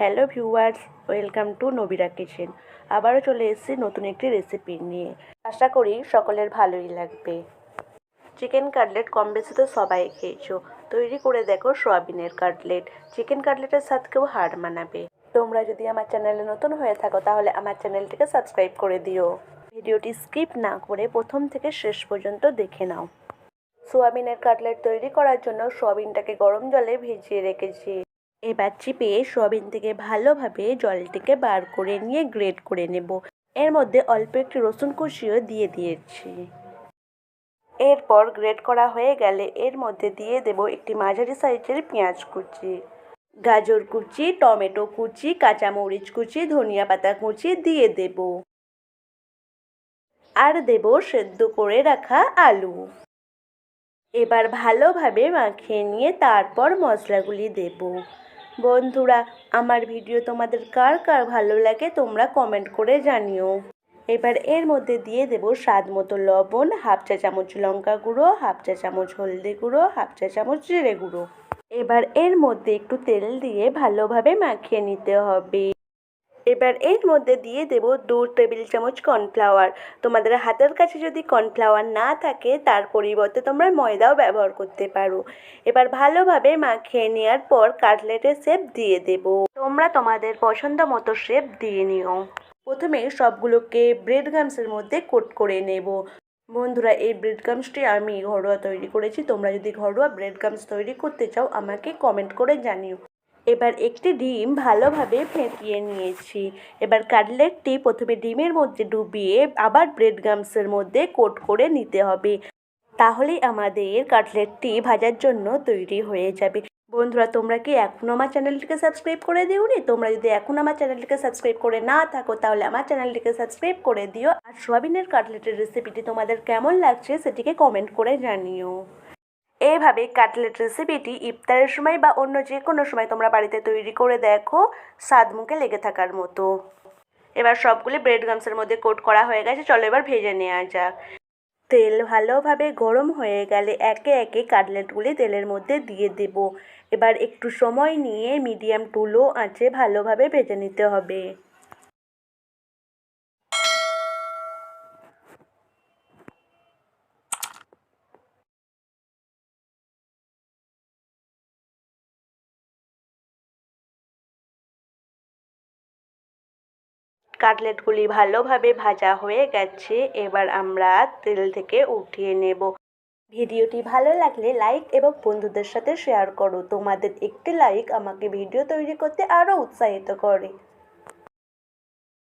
Hello viewers welcome to Nabira kitchen আবারও চলে এসেছি নতুন একটি রেসিপি নিয়ে। আশা করি সকলের ভালোই লাগবে। চিকেন কাটলেট কম বেশি তো সবাই খেয়েছো। তৈরি করে দেখো সোয়াবিনের কাটলেট চিকেন কাটলেটের স্বাদ কেউ হার মানাবে। তোমরা যদি আমার চ্যানেলে নতুন হয়ে থাকো, তাহলে আমার চ্যানেলটিকে সাবস্ক্রাইব করে দিও। ভিডিওটি স্কিপ না করে প্রথম থেকে শেষ পর্যন্ত দেখে নাও। সোয়াবিনের কাটলেট তৈরি করার জন্য সোয়াবিনটাকে গরম জলে ভিজিয়ে রেখেছি। এবার চিপে সোয়াবিন থেকে ভালোভাবে জলটিকে বার করে নিয়ে গ্রেট করে নেব। এর মধ্যে অল্প একটি রসুন কুচিও দিয়ে দিয়েছি। এরপর গ্রেট করা হয়ে গেলে এর মধ্যে দিয়ে দেব একটি মাঝারি সাইজের পেঁয়াজ কুচি। গাজর কুচি, টমেটো কুচি, কাঁচামরিচ কুচি, ধনিয়া পাতা কুচি দিয়ে দেব। আর দেব সেদ্ধ করে রাখা আলু। এবার ভালোভাবে মাখিয়ে নিয়ে তারপর মশলাগুলি দেব। বন্ধুরা, আমার ভিডিও তোমাদের কার কার ভালো লাগে তোমরা কমেন্ট করে জানিও। এবার এর মধ্যে দিয়ে দেব স্বাদ মতো লবণ, হাফ চা চামচ লঙ্কা গুঁড়ো, হাফ চা চামচ হলদি গুঁড়ো, হাফ চা চামচ জিরে গুঁড়ো। এবার এর মধ্যে একটু তেল দিয়ে ভালোভাবে মাখিয়ে নিতে হবে। এবার এর মধ্যে দিয়ে দেব দু টেবিল চামচ কর্নফ্লাওয়ার। তোমাদের হাতের কাছে যদি কর্নফ্লাওয়ার না থাকে, তার পরিবর্তে তোমরা ময়দাও ব্যবহার করতে পারো। এবার ভালোভাবে মাখিয়ে নেওয়ার পর কাটলেটের শেপ দিয়ে দেব। তোমরা তোমাদের পছন্দ মতো শেপ দিয়ে নিও। প্রথমে সবগুলোকে ব্রেড গামসের মধ্যে কোট করে নেব। বন্ধুরা, এই ব্রেড গামসটি আমি ঘরোয়া তৈরি করেছি। তোমরা যদি ঘরোয়া ব্রেড গামস তৈরি করতে চাও, আমাকে কমেন্ট করে জানিও। এবার একটি ডিম ভালোভাবে ফেটিয়ে নিয়েছি। এবার কাটলেটটি প্রথমে ডিমের মধ্যে ডুবিয়ে আবার ব্রেড গামসের মধ্যে কোট করে নিতে হবে। তাহলেই আমাদের কাটলেটটি ভাজার জন্য তৈরি হয়ে যাবে। বন্ধুরা, তোমরা কি এখনও আমার চ্যানেলটিকে সাবস্ক্রাইব করে দিওনি? তোমরা যদি এখন আমার চ্যানেলটিকে সাবস্ক্রাইব করে না থাকো, তাহলে আমার চ্যানেলটিকে সাবস্ক্রাইব করে দিও। আর সোয়াবিনের কাটলেটের রেসিপিটি তোমাদের কেমন লাগছে সেটিকে কমেন্ট করে জানিও। এইভাবে কাটলেট রেসিপিটি ইফতারের সময় বা অন্য যে কোনো সময় তোমরা বাড়িতে তৈরি করে দেখো, স্বাদ মুখে লেগে থাকার মতো। এবার সবগুলি ব্রেড গামসের মধ্যে কোট করা হয়ে গেছে, চলো এবার ভেজে নেওয়া যাক। তেল ভালোভাবে গরম হয়ে গেলে একে একে কাটলেটগুলি তেলের মধ্যে দিয়ে দেব। এবার একটু সময় নিয়ে মিডিয়াম টু লো আঁচে ভালোভাবে ভেজে নিতে হবে। কাটলেটগুলি ভালোভাবে ভাজা হয়ে গেছে, এবার আমরা তেল থেকে উঠিয়ে নেব। ভিডিওটি ভালো লাগলে লাইক এবং বন্ধুদের সাথে শেয়ার করো। তোমাদের একটি লাইক আমাকে ভিডিও তৈরি করতে আরও উৎসাহিত করে।